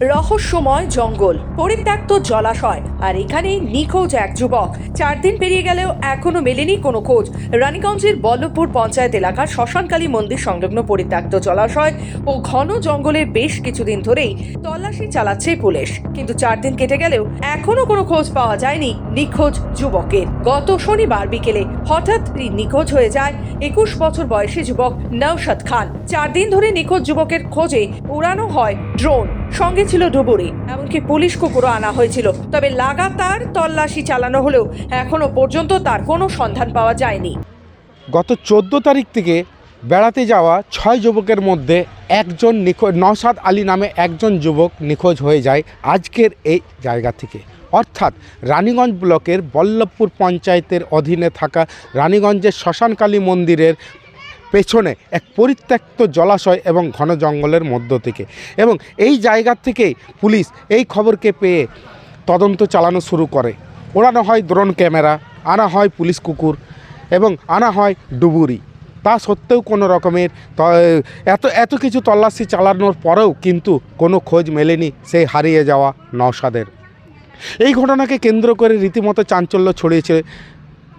রহস্যময় জঙ্গল, পরিত্যক্ত জলাশয় আর এখানেই নিখোঁজ এক যুবক। চার দিন পেরিয়ে গেলেও এখনও মেলেনি কোনো খোঁজ। রানীগঞ্জের বল্লভপুর পঞ্চায়েত এলাকার শ্মশানকালী মন্দির সংলগ্ন পরিত্যক্ত জলাশয় ও ঘন জঙ্গলের বেশ কিছুদিন ধরেই তল্লাশি চালাচ্ছে পুলিশ। কিন্তু চার দিন কেটে গেলেও এখনও কোনো খোঁজ পাওয়া যায়নি নিখোঁজ যুবকের। গত শনিবার বিকেলে হঠাৎ নিখোঁজ হয়ে যায় একুশ বছর বয়সী যুবক নৌশাদ খান। চার দিন ধরে নিখোঁজ যুবকের খোঁজে উড়ানো হয় ড্রোন। সঙ্গে ছিল ডুবুরি, এমনকি পুলিশ কুকুরও আনা হয়েছিল। তবে লাগাতার তল্লাশি চালানো হলেও এখনও পর্যন্ত তার কোনো সন্ধান পাওয়া যায়নি। গত চোদ্দ তারিখ থেকে বেড়াতে যাওয়া ছয় যুবকের মধ্যে একজন নিখোঁজ, নওশাদ আলী নামে একজন যুবক নিখোঁজ হয়ে যায় আজকের এই জায়গা থেকে। অর্থাৎ রানীগঞ্জ ব্লকের বল্লভপুর পঞ্চায়েতের অধীনে থাকা রানীগঞ্জের শ্মশানকালী মন্দিরের পেছনে এক পরিত্যক্ত জলাশয় এবং ঘন জঙ্গলের মধ্য থেকে। এবং এই জায়গা থেকেই পুলিশ এই খবরকে পেয়ে তদন্ত চালানো শুরু করে। ওড়ানো হয় ড্রোন ক্যামেরা আনা হয় পুলিশ কুকুর, এবং আনা হয় ডুবুরি। তা সত্ত্বেও কোনো রকমের এত এত কিছু তল্লাশি চালানোর পরেও কিন্তু কোনো খোঁজ মেলেনি সেই হারিয়ে যাওয়া নওশাদের। এই ঘটনাকে কেন্দ্র করে রীতিমতো চাঞ্চল্য ছড়িয়েছে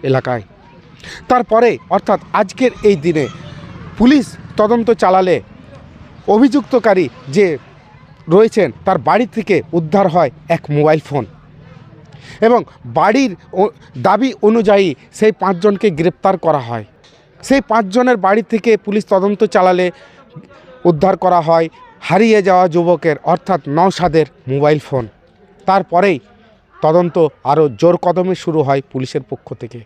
এলাকায়। তারপরে, অর্থাৎ আজকের এই দিনে পুলিশ তদন্ত চালালে অভিযুক্তকারী যে রয়েছেন, তার বাড়ি থেকে উদ্ধার হয় এক মোবাইল ফোন। এবং বাড়ির দাবি অনুযায়ী সেই পাঁচজনকে গ্রেপ্তার করা হয়। সেই পাঁচজনের বাড়ি থেকে পুলিশ তদন্ত চালালে উদ্ধার করা হয় হারিয়ে যাওয়া যুবকের, অর্থাৎ নওশাদের মোবাইল ফোন। তারপরেই তদন্ত আরও জোর কদমে শুরু হয় পুলিশের পক্ষ থেকে।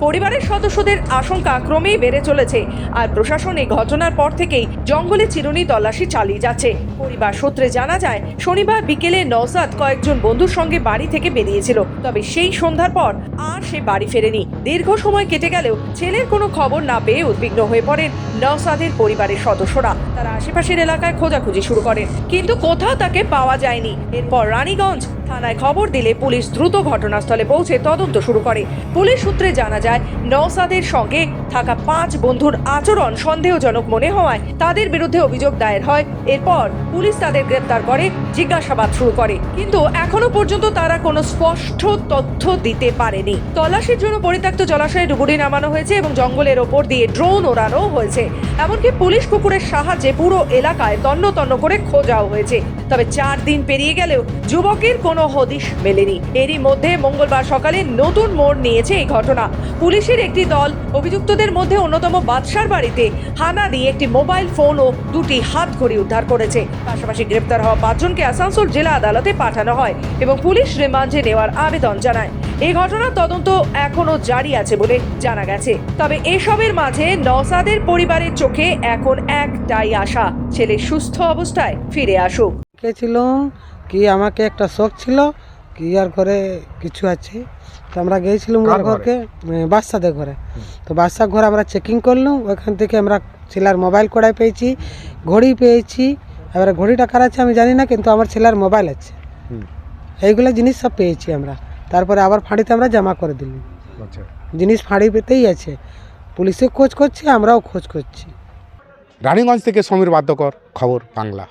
পরিবারের সদস্যদের আশঙ্কা ক্রমেই বেড়ে চলেছে। আর প্রশাসন এই ঘটনার পর থেকেই জঙ্গলে চিরুনি তল্লাশি চালিয়ে যাচ্ছে। পরিবার সূত্রে জানা যায়, শনিবার বিকেলে নওসাদ কয়েকজন বন্ধুর সঙ্গে বাড়ি থেকে বেরিয়েছিল। তবে সেই সন্ধ্যার পর আর সে বাড়ি ফেরেনি। দীর্ঘ সময় কেটে গেলেও ছেলের কোনো খবর না পেয়ে উদ্বিগ্ন হয়ে পড়েন নওসাদের পরিবারের সদস্যরা। তারা আশেপাশের এলাকায় খোঁজাখুঁজি শুরু করেন। কিন্তু কোথাও তাকে পাওয়া যায়নি। এরপর রানীগঞ্জ থানায় খবর দিলে পুলিশ দ্রুত ঘটনাস্থলে পৌঁছে তদন্ত শুরু করে। পুলিশ সূত্রে জানা যায়, নওসাদের সঙ্গে থাকা পাঁচ বন্ধুর আচরণ সন্দেহজনক মনে হওয়ায় তাদের বিরুদ্ধে অভিযোগ দায়ের হয়। এরপর পুলিশ তাদের গ্রেপ্তার করে, জিজ্ঞাসাবাদ শুরু করে। কিন্তু এখনও পর্যন্ত তারা কোনো স্পষ্ট তথ্য দিতে পারেনি। তল্লাশির জন্য পরিত্যক্ত জলাশয়ে ডুবুরি নামানো হয়েছে এবং জঙ্গলের ওপর দিয়ে ড্রোন ওড়ানো হয়েছে। এমনকি পুলিশ কুকুরের সাহায্যে পুরো এলাকায় তন্ন তন্ন করে খোঁজাও হয়েছে। তবে চার দিন পেরিয়ে গেলেও যুবকের কোনো হদিশ মেলেনি। এরই মধ্যে মঙ্গলবার সকালে নতুন মোড় নিয়েছে এই ঘটনা। পুলিশের একটি দল অভিযুক্তদের মধ্যে অন্যতম বাদশার বাড়িতে হানা দিয়ে একটি মোবাইল ফোন ও দুটি হাত ঘড়ি উদ্ধার করেছে। পাশাপাশি গ্রেপ্তার হওয়া পাঁচজনকে আসানসোল জেলা আদালতে পাঠানো হয় এবং পুলিশ রিমান্ডে নেওয়ার আবেদন জানায়। এই ঘটনার তদন্ত এখনও জারি আছে বলে জানা গেছে। তবে এসবের মাঝে নসাদের পরিবারের চোখে এখন একটাই আশা, ছেলে সুস্থ অবস্থায় ফিরে আসুক। কি আমাকে একটা শখ ছিল? কি আর ঘরে কিছু আছে? তো আমরা গিয়েছিলাম ওর ঘরকে বাদশাদের ঘরে। তো বাদশাহ ঘরে আমরা চেকিং করলাম ওইখান থেকে আমরা ছেলের মোবাইল কড়াই পেয়েছি ঘড়ি পেয়েছি। এবারে ঘড়িটা কার আছে আমি জানি না কিন্তু আমার ছেলের মোবাইল আছে। এইগুলো জিনিস সব পেয়েছি আমরা। তারপরে আবার ফাঁড়িতে আমরা জমা করে দিলাম। আচ্ছা। জিনিস ফাঁড়ি পেতেই আছে। পুলিশে খোঁজ করছে আমরাও খোঁজ করছি। রানীগঞ্জ থেকে সমীর বাদ্যকর খবর বাংলা।